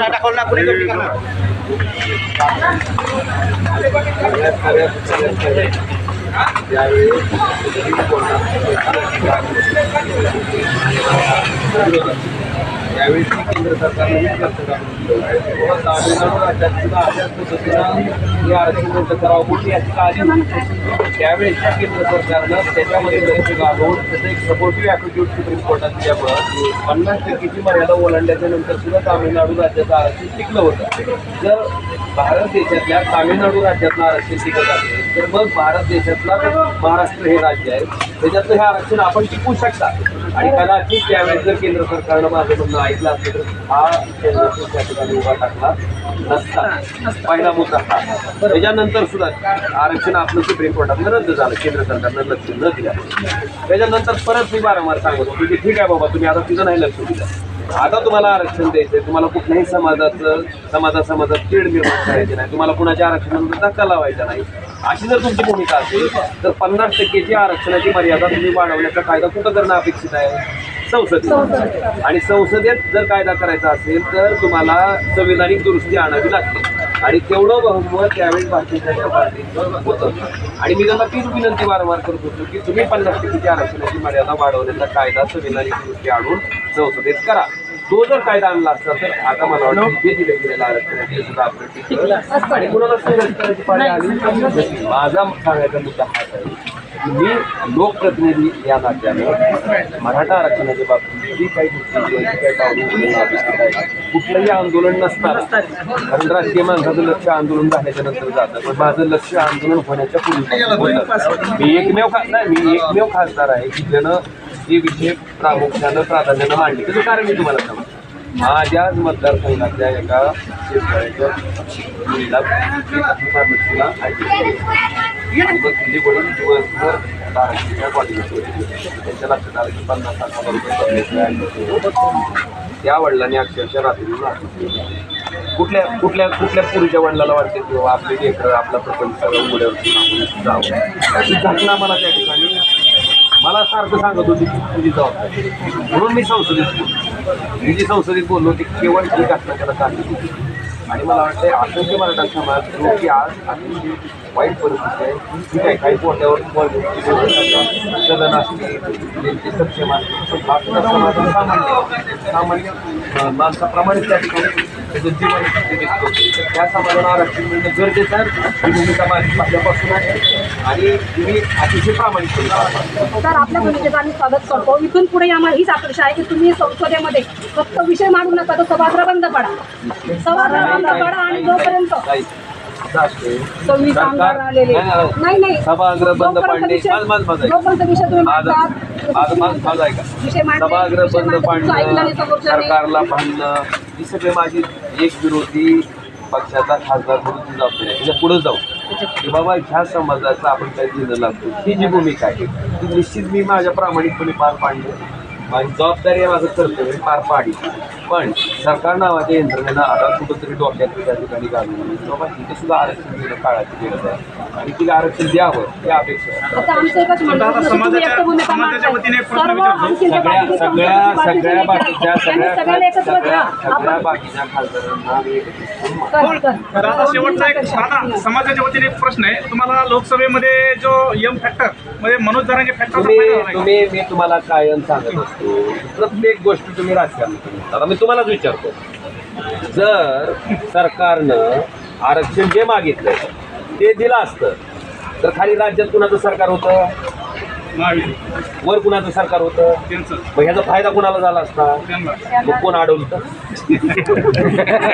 এটা করলা করে কেন यावेळी केंद्र सरकारने तामिळनाडू राज्यात सुद्धा अशाच पद्धतीनं हे आरक्षण रद्द करावं मोठी याचिका आली त्यावेळेस केंद्र सरकारनं त्याच्यामध्ये लक्ष घालून त्याचं एक सपोर्टिव्ह ॲटिट्यूड सुप्रीम कोर्टात दिल्यामुळं पन्नास टक्केची मर्यादा ओलांडल्याच्या नंतर सुद्धा तामिळनाडू राज्याचं आरक्षण टिकलं होतं जर भारत देशातल्या तामिळनाडू राज्यातलं आरक्षण टिकत असेल तर मग भारत देशातला महाराष्ट्र हे राज्य आहे. त्याच्यातलं हे आरक्षण आपण टिकवू शकता. आणि कदाचित त्यावेळेस जर केंद्र सरकारनं माझं म्हणणं ऐकलं असेल तर हा केंद्र त्या ठिकाणी उभा टाकला नसता. पहिला मुद्दा हा. त्याच्यानंतर सुद्धा आरक्षण आपलं सुप्रीम कोर्टातलं रद्द झालं. केंद्र सरकारनं लक्ष न दिल्या त्याच्यानंतर परत मी वारंवार सांगत होतो की ठीक आहे बाबा तुम्ही आता तिथं नाही लक्ष दिलं. आता तुम्हाला आरक्षण द्यायचंय. तुम्हाला कुठल्याही समाजाचं समाजा समाजात कीड निर्माण करायची नाही. तुम्हाला कुणाच्या आरक्षणामध्ये धक्का लावायचा नाही. अशी जर तुमची भूमिका असेल तर पन्नास टक्केची आरक्षणाची मर्यादा तुम्ही वाढवण्याचा कायदा कुठं करणं अपेक्षित आहे? संसदेत. आणि संसदेत जर कायदा करायचा असेल तर तुम्हाला संविधानिक दुरुस्ती आणावी लागते. आणि तेवढं बहुमत त्यावेळी भारतीय जनता पार्टीचं होतं. आणि मी त्यांना तीच विनंती वारंवार करत होतो की तुम्ही पन्नास टक्केची आरक्षणाची मर्यादा वाढवण्याचा कायदा संविधानिक दुरुस्ती आणून संसदेत करा. तो जर कायदा आणला असता तर आता मला वाटतं जे दिलं गेलेलं आरक्षण आहे ते सुद्धा आपण आणि कुणाला आली नसती. माझा सांगायचा मुद्दा हाच आहे. मी लोकप्रतिनिधी या नात्यानं मराठा आरक्षणाच्या बाबतीत जी काही गोष्टी कुठलंही आंदोलन नसताना कारण राजकीय माणसाचं लक्ष आंदोलन झाल्याच्यानंतर जातं. पण माझं लक्ष आंदोलन होण्याच्या पूर्वी मी एकमेव खा नाही मी एकमेव खासदार आहे की ज्यानं हे विषय प्रामुख्यानं प्राधान्यानं मांडले. त्याचं कारण मी तुम्हाला सांगतो. माझ्याच मतदारसंघातल्या एका शेतकऱ्याच्या मुलीला मग तिचे वडील दिवसभर बाराशेच्या होते त्यांच्या लक्षात आलं की पन्नास साठ हजार रुपये त्या वडिलांनी अक्षरशः रात्री कुठल्या कुठल्या कुठल्या पुरीच्या वडिलाला वाटते की बाबा आपले लेकर आपला प्रपंच सगळं उड्यावरती जावं? अशी घटना मला त्या ठिकाणी मला सारखं सांगत होती की तुझी जबाबदारी म्हणून मी संसदेत बोललो. मी जी संसदेत बोललो ती केवळ ही घटना त्याला सांगितली आणि मला वाटतं असंख्य मराठा समाज जो की आज अतिशय वाईट परिस्थिती आहे ठीक आहे काही पोट्यावर सदन असतील सक्षम असतील सामान्य सामान्य माणसाप्रमाणे त्या ठिकाणी त्या समाजाला आरक्षण मिळणं गरजेचं आहे. ही भूमिका माझी पहिल्यापासून आहे. आणि मी अतिशय प्रामाणिकपणे पार पाडतो. तर आपल्या भूमिकेचं आम्ही स्वागत करतो. इथून पुढे आम्हाला हीच अपेक्षा आहे की तुम्ही संसदेमध्ये फक्त विषय मांडू नका तर सभागृह बंद पडा. सभागृह बंद पडा आणि जोपर्यंत नाही, नाही, सभागृह बंद पाडणे विषय- तुम्ही मांडतात. सरकारला भांडणं ही सगळे माझी एक विरोधी पक्षाचा खासदार म्हणून ती जबाबदारी आहे त्याच्या पुढे जाऊ. की बाबा ह्या समाजाचं आपण काही दिलं लागतो? ही जी भूमिका आहे ती निश्चित मी माझ्या प्रामाणिकपणे पार पाडली. माझी जबाबदारी आहे माझं कर्तव्य पार पाडी पण सरकार नावाच्या यंत्रणेनं आता कुठंतरी डोक्यात त्या ठिकाणी घालून बाबा तिथे सुद्धा आरक्षण देणं काळाची गरज आहे. आणि तिला आरक्षण द्यावं ही अपेक्षा आहे. सगळ्या सगळ्या सगळ्या बाकीच्या सगळ्या सगळ्या बाकीच्या खासदारांना आता शेवटचा एक दादा समाजाच्या वतीने एक प्रश्न आहे. तुम्हाला लोकसभेमध्ये जो यम फॅक्टर म्हणजे मनोज जरांगे फॅक्टरचा तुम्ही फायदा झाला. का? तुम्ही मी तुम्हाला कायम सांगत असतो. प्रत्येक गोष्ट तुम्ही राजकारण करता. आता मी तुम्हालाच विचारतो. जर सरकारनं आरक्षण जे मागितलं ते दिलं असतं तर खाली राज्यात कुणाचं सरकार होतं. वर कुणाचं सरकार होतं? मग ह्याचा फायदा कुणाला झाला असता? मग कोण अडवलं